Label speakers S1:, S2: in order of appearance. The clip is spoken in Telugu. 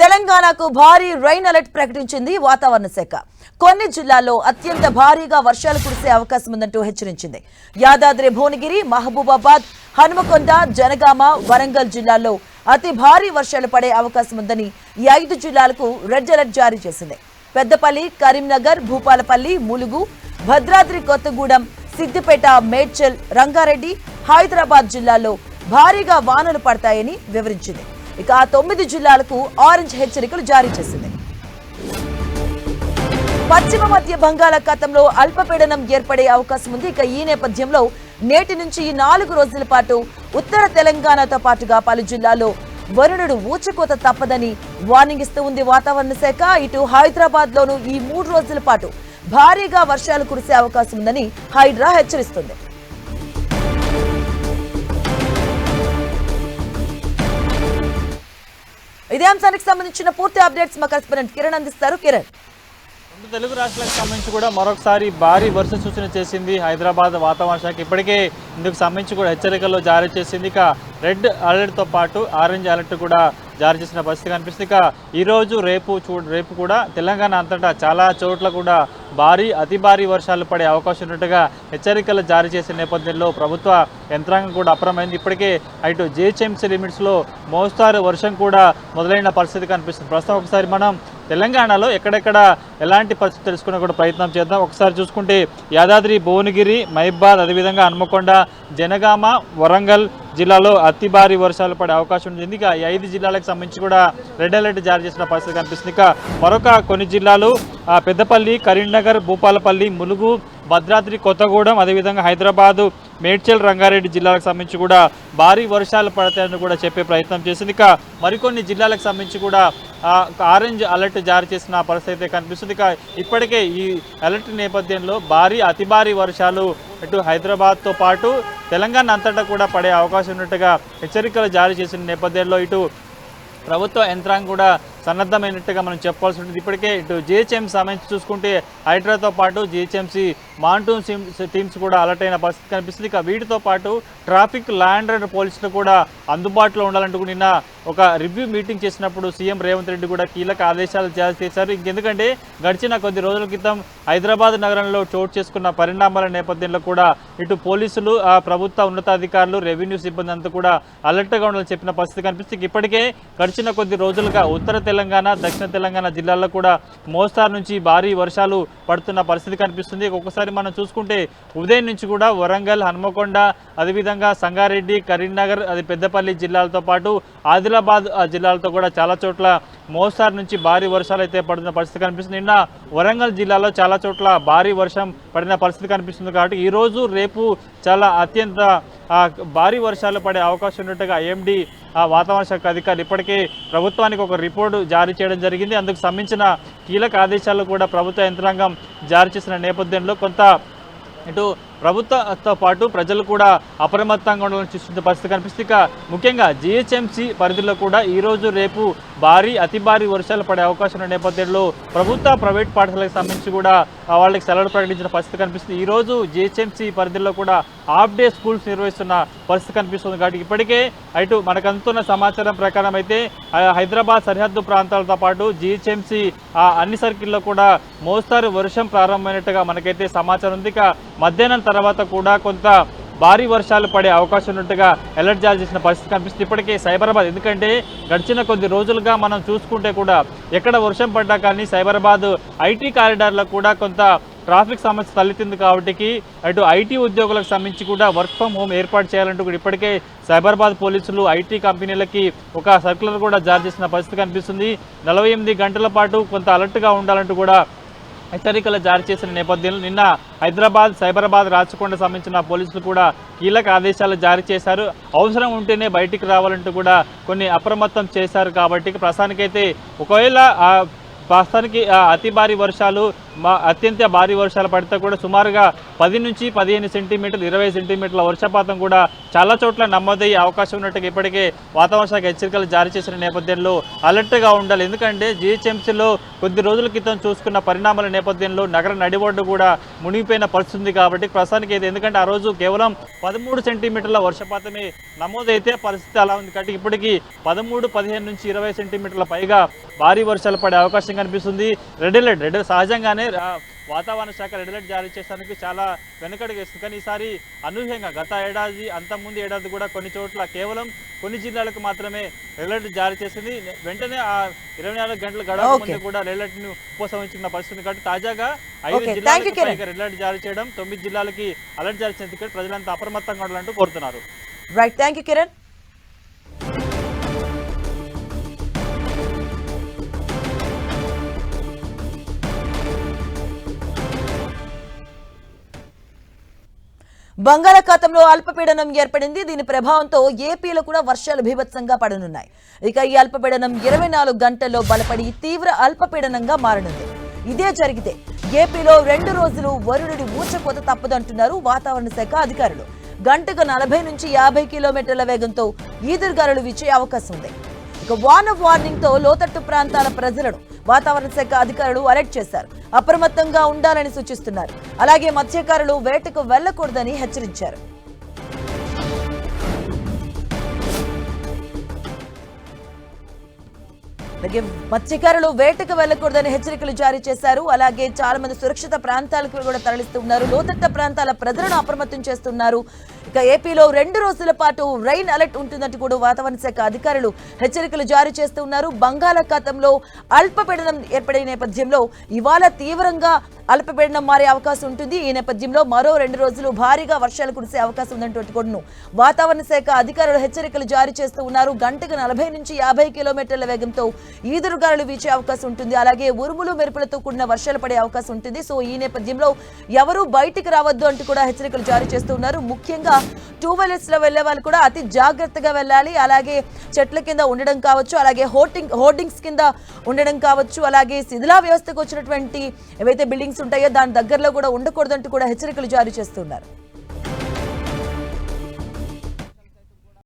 S1: తెలంగాణకు భారీ రైన్ అలర్ట్ ప్రకటించింది వాతావరణ శాఖ. కొన్ని జిల్లాల్లో అత్యంత భారీగా వర్షాలు కురిసే అవకాశం ఉందంటూ హెచ్చరించింది. యాదాద్రి భువనగిరి మహబూబాబాద్ హనుమకొండ జనగామ వరంగల్ జిల్లాల్లో అతి భారీ వర్షాలు పడే అవకాశం ఉందని ఈ ఐదు జిల్లాలకు రెడ్ అలర్ట్ జారీ చేసింది. పెద్దపల్లి కరీంనగర్ భూపాలపల్లి ములుగు భద్రాద్రి కొత్తగూడెం సిద్దిపేట మేడ్చల్ రంగారెడ్డి హైదరాబాద్ జిల్లాల్లో భారీగా వానలు పడతాయని వివరించింది. ఇక ఆ తొమ్మిది జిల్లాలకు ఆరెంజ్ హెచ్చరికలు జారీ చేసింది. పశ్చిమ మధ్య బంగాళాఖాతంలో అల్పపీడనం ఏర్పడే అవకాశం ఉంది. ఇక ఈ నేపథ్యంలో నేటి నుంచి ఈ నాలుగు రోజుల పాటు ఉత్తర తెలంగాణతో పాటుగా పలు జిల్లాల్లో వరుణుడు ఊచకోత తప్పదని వార్నింగ్ ఇస్తూ ఉంది వాతావరణ శాఖ. ఇటు హైదరాబాద్ లోను ఈ మూడు రోజుల పాటు భారీగా వర్షాలు కురిసే అవకాశం ఉందని హైడ్రా హెచ్చరిస్తుంది. ఇదే అంశానికి సంబంధించిన పూర్తి అప్డేట్స్ మా కరెస్పాండెంట్ కిరణ్ అందిస్తారు. కిరణ్.
S2: తెలుగు రాష్ట్రాలకు సంబంధించి కూడా మరొకసారి భారీ వర్ష సూచన చేసింది హైదరాబాద్ వాతావరణ శాఖ. ఇప్పటికే ఇందుకు సంబంధించి కూడా హెచ్చరికలు జారీ చేసింది. ఇక రెడ్ అలర్ట్తో పాటు ఆరెంజ్ అలర్ట్ కూడా జారీ చేసిన పరిస్థితి కనిపిస్తుంది. ఇక ఈరోజు రేపు చూ రేపు కూడా తెలంగాణ అంతటా చాలా చోట్ల కూడా భారీ అతి భారీ వర్షాలు పడే అవకాశం ఉన్నట్టుగా హెచ్చరికలు జారీ చేసిన నేపథ్యంలో ప్రభుత్వ యంత్రాంగం కూడా అప్రమైంది ఇప్పటికే అటు జిహెచ్ఎంసీ లిమిట్స్లో మోస్తారు వర్షం కూడా మొదలైన పరిస్థితి కనిపిస్తుంది. ప్రస్తుతం ఒకసారి మనం తెలంగాణలో ఎక్కడెక్కడ ఎలాంటి పరిస్థితి తెలుసుకునే కూడా ప్రయత్నం చేద్దాం. ఒకసారి చూసుకుంటే యాదాద్రి భువనగిరి మైబాద్ అదేవిధంగా హన్మకొండ జనగామ వరంగల్ జిల్లాలో అతి భారీ వర్షాలు పడే అవకాశం ఉంది. ఇక ఈ ఐదు జిల్లాలకు సంబంధించి కూడా రెడ్ అలర్ట్ జారీ చేసిన పరిస్థితి కనిపిస్తుంది. ఇక మరొక కొన్ని జిల్లాలు పెద్దపల్లి కరీంనగర్ భూపాలపల్లి ములుగు భద్రాద్రి కొత్తగూడెం అదేవిధంగా హైదరాబాదు మేడ్చల్ రంగారెడ్డి జిల్లాలకు సంబంధించి కూడా భారీ వర్షాలు పడతాయని కూడా చెప్పే ప్రయత్నం చేసింది. ఇక మరికొన్ని జిల్లాలకు సంబంధించి కూడా ఆరెంజ్ అలర్ట్ జారీ చేసిన పరిస్థితి అయితే కనిపిస్తుంది. ఇక ఇప్పటికే ఈ అలర్ట్ నేపథ్యంలో భారీ అతి భారీ వర్షాలు ఇటు హైదరాబాద్తో పాటు తెలంగాణ అంతటా కూడా పడే అవకాశం ఉన్నట్టుగా హెచ్చరికలు జారీ చేసిన నేపథ్యంలో ఇటు ప్రభుత్వ యంత్రాంగం కూడా సన్నద్ధమైనట్టుగా మనం చెప్పాల్సి ఉంటుంది. ఇప్పటికే ఇటు జిహెచ్ఎంసీ సంబంధించి చూసుకుంటే హైడ్రాతో పాటు జిహెచ్ఎంసీ మాన్టూన్ టీమ్స్ కూడా అలర్ట్ అయిన పరిస్థితి కనిపిస్తుంది. ఇక వీటితో పాటు ట్రాఫిక్ ల్యాండ్ పోలీసులు కూడా అందుబాటులో ఉండాలంటూ నిన్న ఒక రివ్యూ మీటింగ్ చేసినప్పుడు సీఎం రేవంత్ రెడ్డి కూడా కీలక ఆదేశాలు జారీ చేశారు. ఇంకెందుకంటే గడిచిన కొద్ది రోజుల క్రితం హైదరాబాద్ నగరంలో చోటు చేసుకున్న పరిణామాల నేపథ్యంలో కూడా ఇటు పోలీసులు ఆ ప్రభుత్వ ఉన్నతాధికారులు రెవెన్యూ సిబ్బంది అంతా కూడా అలర్ట్గా ఉండాలని చెప్పిన పరిస్థితి కనిపిస్తుంది. ఇప్పటికే గడిచిన కొద్ది రోజులుగా ఉత్తర తెలంగాణ దక్షిణ తెలంగాణ జిల్లాల్లో కూడా మోస్తారు నుంచి భారీ వర్షాలు పడుతున్న పరిస్థితి కనిపిస్తుంది. ఒక్కొక్కసారి మనం చూసుకుంటే ఉదయం నుంచి కూడా వరంగల్ హన్మకొండ అదేవిధంగా సంగారెడ్డి కరీంనగర్ అది పెద్దపల్లి జిల్లాలతో పాటు ఆదిలాబాద్ ఆదిలాబాద్ జిల్లాలతో కూడా చాలా చోట్ల మోస్తారు నుంచి భారీ వర్షాలు అయితే పడుతున్న పరిస్థితి కనిపిస్తుంది. నిన్న వరంగల్ జిల్లాలో చాలా చోట్ల భారీ వర్షం పడిన పరిస్థితి కనిపిస్తుంది కాబట్టి ఈరోజు రేపు చాలా అత్యంత భారీ వర్షాలు పడే అవకాశం ఉన్నట్టుగా ఎండి ఆ వాతావరణ శాఖ అధికారులు ఇప్పటికే ప్రభుత్వానికి ఒక రిపోర్టు జారీ చేయడం జరిగింది. అందుకు సంబంధించిన కీలక ఆదేశాలు కూడా ప్రభుత్వ యంత్రాంగం జారీ చేసిన నేపథ్యంలో కొంత ఇటు ప్రభుత్వంతో పాటు ప్రజలు కూడా అప్రమత్తంగా ఉండాలని చూస్తున్న పరిస్థితి కనిపిస్తుంది. ఇక ముఖ్యంగా జిహెచ్ఎంసీ పరిధిలో కూడా ఈరోజు రేపు భారీ అతి భారీ వర్షాలు పడే అవకాశం ఉన్న నేపథ్యంలో ప్రభుత్వ ప్రైవేట్ పాఠశాలకు సంబంధించి కూడా వాళ్ళకి సెలవులు ప్రకటించిన పరిస్థితి కనిపిస్తుంది. ఈరోజు జిహెచ్ఎంసీ పరిధిలో కూడా హాఫ్ డే స్కూల్స్ నిర్వహిస్తున్న పరిస్థితి కనిపిస్తుంది. కాబట్టి ఇప్పటికే అటు మనకు అందుతున్న సమాచారం ప్రకారం అయితే హైదరాబాద్ సరిహద్దు ప్రాంతాలతో పాటు జిహెచ్ఎంసీ అన్ని సర్కిల్లో కూడా మోస్తారు వర్షం ప్రారంభమైనట్టుగా మనకైతే సమాచారం ఉంది. ఇక మధ్యాహ్నం తర్వాత కూడా కొంత భారీ వర్షాలు పడే అవకాశం ఉన్నట్టుగా అలర్ట్ జారీ చేసిన పరిస్థితి కనిపిస్తుంది. ఇప్పటికే సైబరాబాద్ ఎందుకంటే గడిచిన కొద్ది రోజులుగా మనం చూసుకుంటే కూడా ఎక్కడ వర్షం పడ్డా కానీ సైబరాబాద్ ఐటీ కారిడార్లో కూడా కొంత ట్రాఫిక్ సమస్య తలెత్తింది కాబట్టి అటు ఐటీ ఉద్యోగులకు సంబంధించి కూడా వర్క్ ఫ్రమ్ హోమ్ ఏర్పాటు చేయాలంటూ కూడా ఇప్పటికే సైబరాబాద్ పోలీసులు ఐటీ కంపెనీలకి ఒక సర్కులర్ కూడా జారీ చేసిన పరిస్థితి కనిపిస్తుంది. నలభై ఎనిమిది గంటల పాటు కొంత అలర్ట్గా ఉండాలంటూ కూడా హెచ్చరికలు జారీ చేసిన నేపథ్యంలో నిన్న హైదరాబాద్ సైబరాబాద్ రాచకొండ సంబంధించిన పోలీసులు కూడా కీలక ఆదేశాలు జారీ చేశారు. అవసరం ఉంటేనే బయటికి రావాలంటూ కూడా కొన్ని అప్రమత్తం చేశారు కాబట్టి ప్రస్తుతానికైతే ఒకవేళ ప్రస్తుతానికి అతి భారీ వర్షాలు అత్యంత భారీ వర్షాలు పడితే కూడా సుమారుగా పది నుంచి పదిహేను సెంటీమీటర్లు ఇరవై సెంటీమీటర్ల వర్షపాతం కూడా చాలా చోట్ల నమోదయ్యే అవకాశం ఉన్నట్టుగా ఇప్పటికే వాతావరణ శాఖ హెచ్చరికలు జారీ చేసిన నేపథ్యంలో అలర్ట్గా ఉండాలి. ఎందుకంటే జిహెచ్ఎంసీలో కొద్ది రోజుల క్రితం చూసుకున్న పరిణామాల నేపథ్యంలో నగర నడిబొడ్డు కూడా మునిగిపోయిన పరిస్థితి కాబట్టి ప్రస్తుతానికి అయితే ఎందుకంటే ఆ రోజు కేవలం పదమూడు సెంటీమీటర్ల వర్షపాతమే నమోదైతే పరిస్థితి అలా ఉంది. కాబట్టి ఇప్పటికీ పదమూడు పదిహేను నుంచి ఇరవై సెంటీమీటర్ల పైగా భారీ వర్షాలు పడే అవకాశం కనిపిస్తుంది. రెడ్ అలర్ట్ రెడ్ సహజంగానే వాతావరణ శాఖ రెడ్ అలర్ట్ జారీ చేసేందుకు చాలా వెనకడుగు వేస్తుంది. కానీ ఈసారి అనూహ్యంగా గత ఏడాది అంతకుముందు ఏడాది కూడా కొన్ని చోట్ల కేవలం కొన్ని జిల్లాలకు మాత్రమే రెడ్ అలర్ట్ జారీ చేసింది. వెంటనే ఆ ఇరవై నాలుగు గంటల గడవ. ముందు కూడా రెడ్ అలర్ట్ను ఉపసంహరించుకున్న పరిస్థితి కాబట్టి తాజాగా ఐదు జిల్లాలకు అలర్ట్ జారీ చేయడం తొమ్మిది జిల్లాలకి అలర్ట్ జారీ చేసేందుకు ప్రజలంతా అప్రమత్తంగా ఉండాలంటూ కోరుతున్నారు.
S1: రైట్ థ్యాంక్ యూ కిరణ్ బంగాళాఖాతంలో అల్పపీడనం ఏర్పడింది. దీని ప్రభావంతో ఏపీలో కూడా వర్షాలు భీభత్సంగా పడనున్నాయి. ఇక ఈ అల్పపీడనం ఇరవై నాలుగు గంటల్లో బలపడి తీవ్ర అల్పపీడనంగా మారనుంది. ఇదే జరిగితే ఏపీలో రెండు రోజులు వరుణుడి ఊచకోత తప్పదంటున్నారు వాతావరణ శాఖ అధికారులు. గంటకు నలభై నుంచి యాభై కిలోమీటర్ల వేగంతో ఈదురుగాలులు వీచే అవకాశం ఉంది. ఇక వాన వార్నింగ్తో లోతట్టు ప్రాంతాల ప్రజలను వాతావరణ శాఖ అధికారులు అలర్ట్ చేశారు. అప్రమత్తంగా ఉండాలని సూచిస్తున్నారు. అలాగే మత్స్యకారులు వేటకు వెళ్ళకూడదని హెచ్చరించారు. అలాగే మత్స్యకారులు వేటకు వెళ్ళకూడదని హెచ్చరికలు జారీ చేశారు. అలాగే చాలా మంది సురక్షిత ప్రాంతాలకు కూడా తరలిస్తున్నారు లోతట్ట ప్రాంతాల ప్రజలను అప్రమత్తం చేస్తున్నారు. ఇక ఏపీలో రెండు రోజుల పాటు రైన్ అలర్ట్ ఉంటుందంటూ కూడా వాతావరణ శాఖ అధికారులు హెచ్చరికలు జారీ చేస్తున్నారు బంగాళాఖాతంలో అల్పపీడనం ఏర్పడే నేపథ్యంలో ఇవాళ తీవ్రంగా అల్పపీడనం మారే అవకాశం ఉంటుంది. ఈ నేపథ్యంలో మరో రెండు రోజులు భారీగా వర్షాలు కురిసే అవకాశం ఉందంటూ కూడా వాతావరణ శాఖ అధికారులు హెచ్చరికలు జారీ చేస్తూ ఉన్నారు. గంటకు నలభై నుంచి యాభై కిలోమీటర్ల వేగంతో ఈదురుగాలు వీచే అవకాశం ఉంటుంది. అలాగే ఉరుములు మెరుపులతో కూడిన వర్షాలు పడే అవకాశం ఉంటుంది. సో ఈ నేపథ్యంలో ఎవరూ బయటికి రావద్దు అంటూ కూడా హెచ్చరికలు జారీ చేస్తూ ఉన్నారు. ముఖ్యంగా టూ వీలర్స్లో వెళ్ళే వాళ్ళు కూడా అతి జాగ్రత్తగా వెళ్ళాలి. అలాగే చెట్ల కింద ఉండడం కావచ్చు అలాగే హోర్డింగ్ హోర్డింగ్స్ కింద ఉండడం కావచ్చు అలాగే శిథిలా వ్యవస్థకు వచ్చినటువంటి ఏవైతే బిల్డింగ్స్ ఉంటాయో దాని దగ్గరలో కూడా ఉండకూడదంటూ కూడా హెచ్చరికలు జారీ చేస్తున్నారు.